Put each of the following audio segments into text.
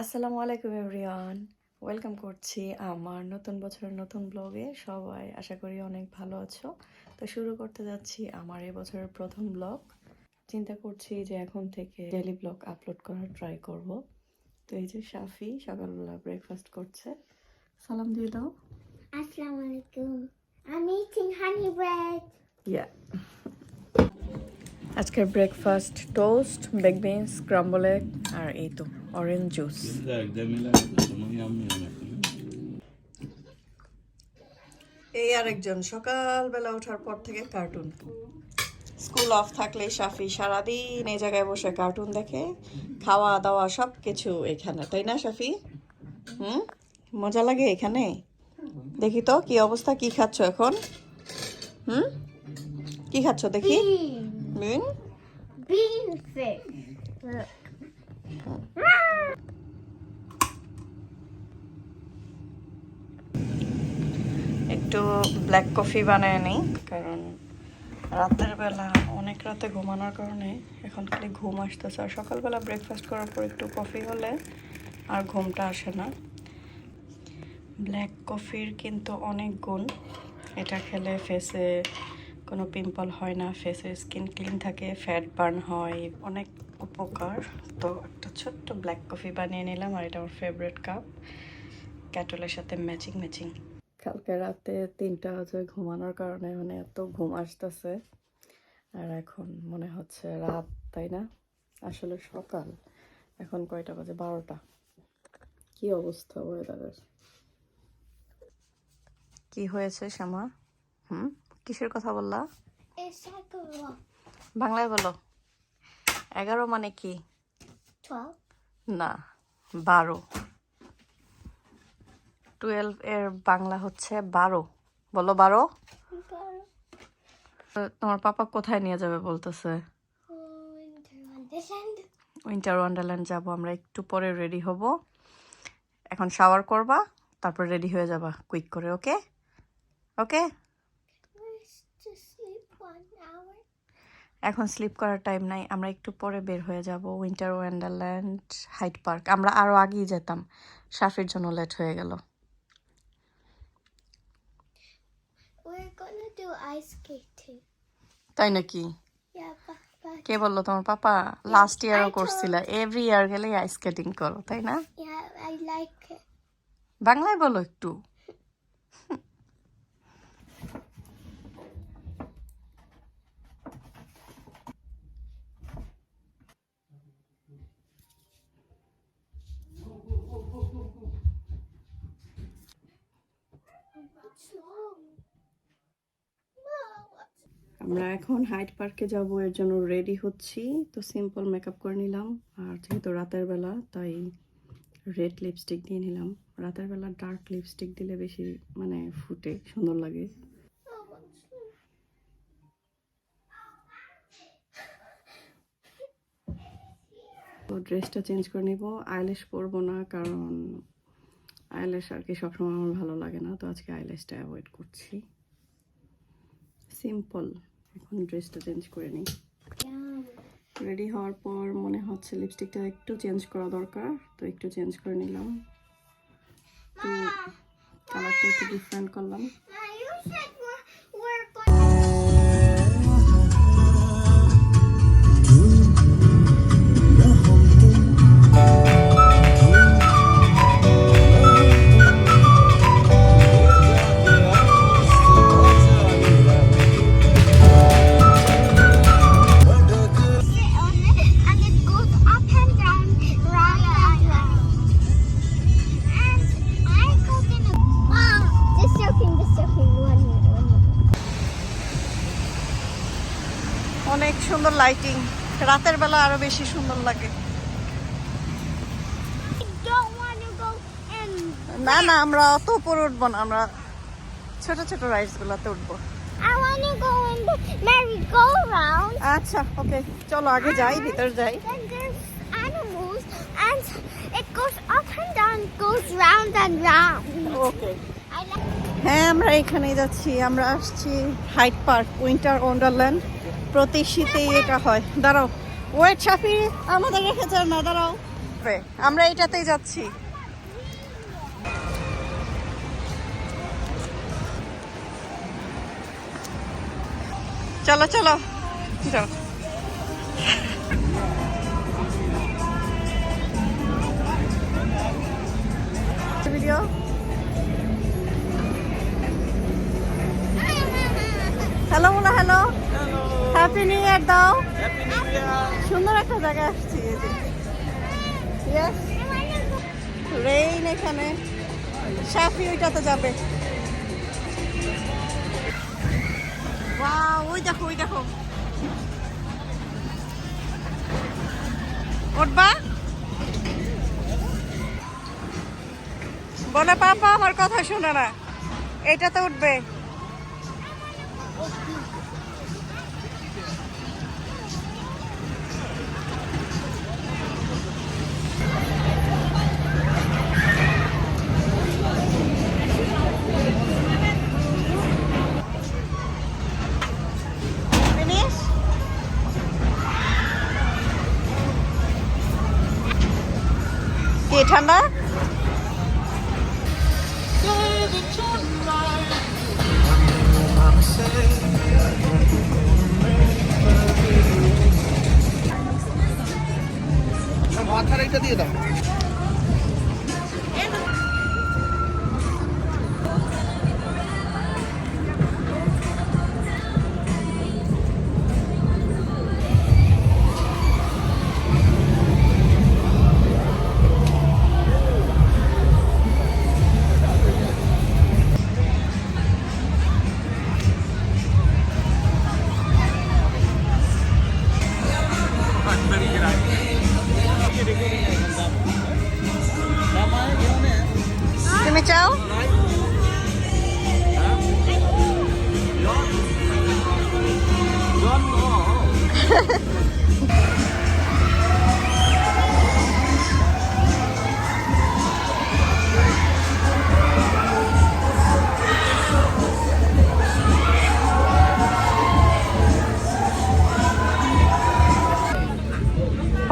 আসসালামু আলাইকুম everyone. Welcome করছি আমার নতুন বছরের নতুন ব্লগে। সবাই আশা করি অনেক ভালো আছো। তো শুরু করতে যাচ্ছি আমার এই বছরের প্রথম ব্লগ। চিন্তা করছি যে এখন থেকে ডেলি ব্লগ আপলোড করার ট্রাই করব। তো এই যে শাফি সকালবেলা ব্রেকফাস্ট করছে। সালাম দিয়ে দাও। Assalamu alaikum. I'm eating honey bread. Yeah আজকের breakfast toast bake beans crumble egg আর এই তো অরেঞ্জ জুস. এই আরেকজন সকালবেলা ওঠার পর থেকে কার্টুন স্কুল অফ থাকলে সাফি সারাদিন এই জায়গায় বসে কার্টুন দেখে খাওয়া দাওয়া সব কিছু এখানে তাই না সাফি? হুম? মজা লাগে এখানে? দেখি তো কি অবস্থা কি খাচ্ছ এখন? হুম? কি খাচ্ছ দেখি? Bean Bean fish. Look. একটু ব্ল্যাক কফি বানায় নিই, কারণ রাতের বেলা, অনেক রাতে ঘুমানোর কারণে এখন খালি ঘুম আসতেছে আর সকালবেলা ব্রেকফাস্ট করার পর একটু কফি হলে আর ঘুমটা আসে না ব্ল্যাক কফির কিন্তু অনেক গুণ এটা খেলে ফেসে কোনো পিম্পল হয় না ফেসের স্কিন ক্লিন থাকে ফ্যাট বার্ন হয় অনেক উপকার। তো একটা ছোট্ট ব্ল্যাক কফি বানিয়ে নিলাম আর এটা আমার ফেভারিট কাপ ক্যাটলের সাথে ম্যাচিং ম্যাচিং কালকে রাতে তিনটা বাজে ঘুমানোর কারণে মানে এত ঘুম আসতেছে। আর এখন মনে হচ্ছে রাত তাই না? আসলে সকাল। এখন কয়টা বাজে? বারোটা। কি অবস্থা ওয়েদারের কি হয়েছে শ্যামা? হুম? কিসের কথা বললা. বাংলায় বলো। এগারো মানে কি? না বারো। টুয়েলভ এর বাংলা হচ্ছে বারো। বলো বারো। তোমার পাপা কোথায় নিয়ে যাবে বলতেছে? উইন্টার ওয়ান্ডারল্যান্ড যাব আমরা একটু পরে রেডি হব। এখন শাওয়ার করবা তারপর রেডি হয়ে যাবা কুইক করে ওকে ওকে এখন স্লিপ করার টাইম নাই আমরা একটু পরে বের হয়ে যাব উইন্টার ওয়ান্ডারল্যান্ড হাইট পার্ক আমরা আরও আগেই যেতাম সাফির জন্য লেট হয়ে গেল. তাই নাকি? কে বলল? তোমার পাপা? লাস্ট ইয়ারও করছিল। এভরি ইয়ার গেলে আইস স্কেটিং করো তাই না. বাংলায় বলো একটু। আমরা এখন হাইট পার্কে যাব, এর জন্য রেডি হচ্ছি। তো সিম্পল মেকআপ করে নিলাম, আর যেহেতু রাতের বেলা, তাই রেড লিপস্টিক দিয়ে নিলাম। রাতের বেলা ডার্ক লিপস্টিক দিলে বেশি মানে ফুটে, সুন্দর লাগে? তো ড্রেসটা চেঞ্জ করে নিব। আইল্যাশ পরবো না, কারণ আইল্যাশ আর কি সবসময় আমার ভালো লাগে না। তো আজকে আইল্যাশটা অ্যাভয়েড করছি। সিম্পল এখন ড্রেসটা চেঞ্জ করে নিই। রেডি হওয়ার পর মনে হচ্ছে লিপস্টিকটা একটু চেঞ্জ করা দরকার তো একটু চেঞ্জ করে নিলাম। তো কালারটা একটু ডিফারেন্ট করলাম। সুন্দর লাইটিং রাতের বেলা আরও বেশি সুন্দর লাগে. না না আমরা অত উপরে উঠবো না আমরা ছোট ছোট রাইডস গুলাতে উঠবো। আচ্ছা ওকে চলো আগে যাই ভিতর যাই। হ্যাঁ আমরা এখানেই যাচ্ছি আমরা আসছি হাইট পার্ক উইন্টার ওয়ান্ডারল্যান্ড প্রতি শীতেই এটা হয়। দাঁড়াও। ওয়েট সাফি আমাদের রেখে যাও না, দাঁড়াও। আমরা এটাতেই যাচ্ছি। চলো চলো। ভিডিও। হ্যালো মোলা হ্যালো। হ্যাপি নিউ ইয়ার দাও সুন্দর একটা জায়গায় আসছি. রেইন এখানে। সাফি ওইটাতে যাবে। ওই দেখো ওই দেখো। উঠবা বলে পাপা আমার কথা শুনে না। এইটাতে উঠবে। ঠান্ডা মাথার এটা দিয়ে দাও।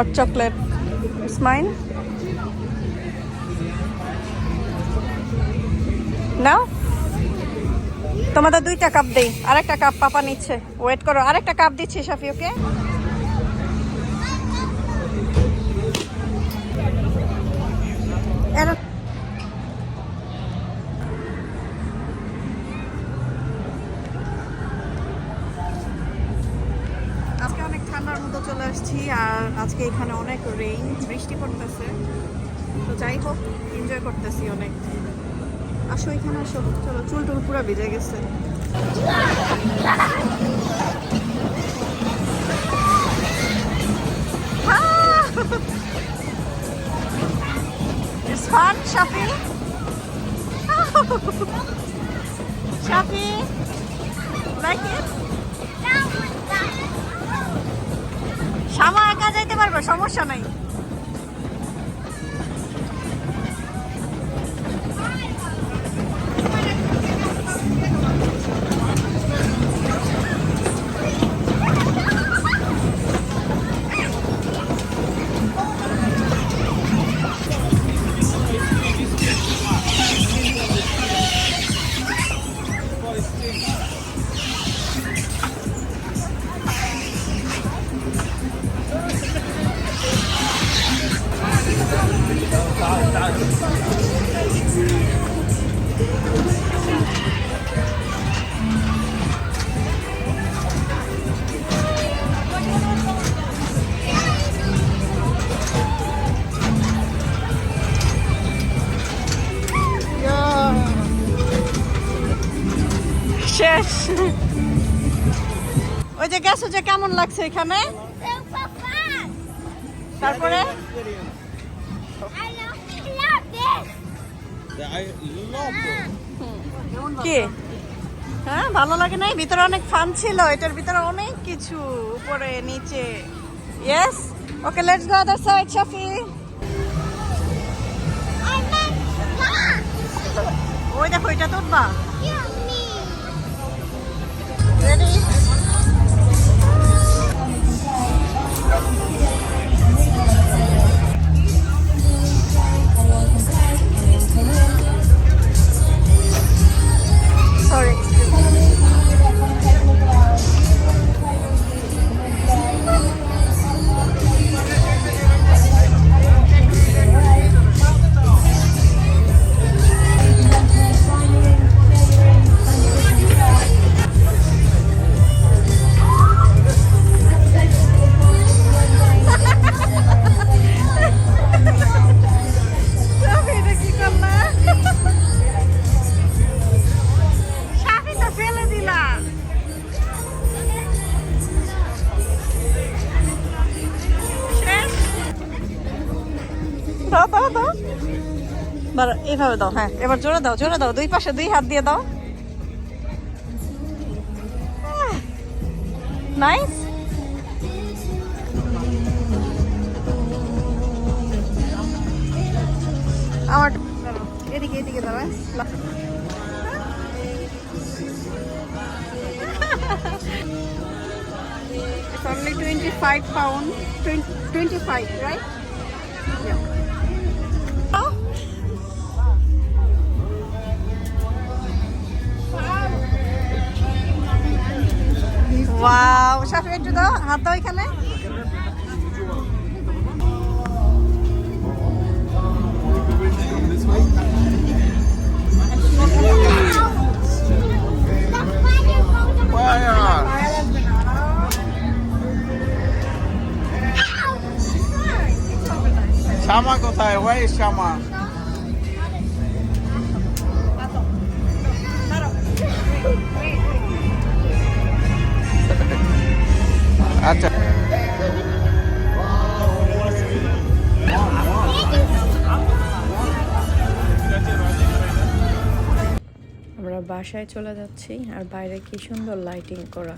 hot chocolate. It's mine. Now? তোমাদের দুইটা কাপ দেই। আরেকটা কাপ পাপা নিচ্ছে। ওয়েট করো, আরেকটা কাপ দিচ্ছি সাফি ওকে অনেক ঠান্ডার মধ্যে চলে আসছি, আর আজকে এখানে অনেক রেইন বৃষ্টি পড়তেছে। তো যাই হোক এনজয় করতেছি অনেক। আসো এখানে আসো। চলো চুল টুল পুরো ভিজে গেছে। It's fun, Shafi. Shafi, like it? শ্যামা একা যাইতে পারবে? সমস্যা নাই। শেষ। ওই যে গেছো যে কেমন লাগছে এখানে? তারপরে? কি? হ্যাঁ ভালো লাগে নাই? ভিতরে অনেক ফান ছিল। এটার ভিতরে অনেক কিছু। উপরে নিচে। Yes okay let's go other side Shafi! ওই দেখো এটা তো Yummy! রেডি বারো এইভাবে দাও হ্যাঁ এবার জোরে দাও জোরে দাও দুই পাশে দুই হাত দিয়ে দাও নাইস আমার এদিকে এদিকে দাঁড়া It's only 25 pound, 20, 25, right? Yeah. Wow শাশুড়ি একটু দাও হাত দাও এখানে! শ্যামা কোথায়? ওয়াই শ্যামা আচ্ছা। আমরা বাসায় চলে যাচ্ছি আর বাইরে কি সুন্দর লাইটিং করা।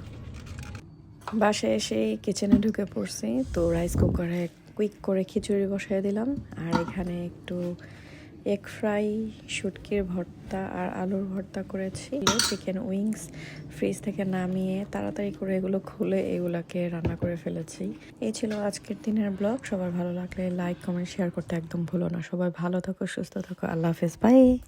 বাসায় এসে কিচেনে ঢুকে পড়ছি, তো রাইস কুকারে কুইক করে খিচুড়ি বসাই দিলাম, আর এখানে একটু এগ ফ্রাই, শুটকির ভর্তা আর আলুর ভর্তা করেছি। চিকেন উইংস, ফ্রিজ থেকে নামিয়ে তাড়াতাড়ি করে এগুলো খুলে এগুলাকে রান্না করে ফেলেছি। এই ছিল আজকের দিনের ব্লগ। সবার ভালো লাগলে লাইক, কমেন্ট, শেয়ার করতে একদম ভুলো না। সবাই ভালো থাকো, সুস্থ থাকো। আল্লাহ হাফেজ। বাই।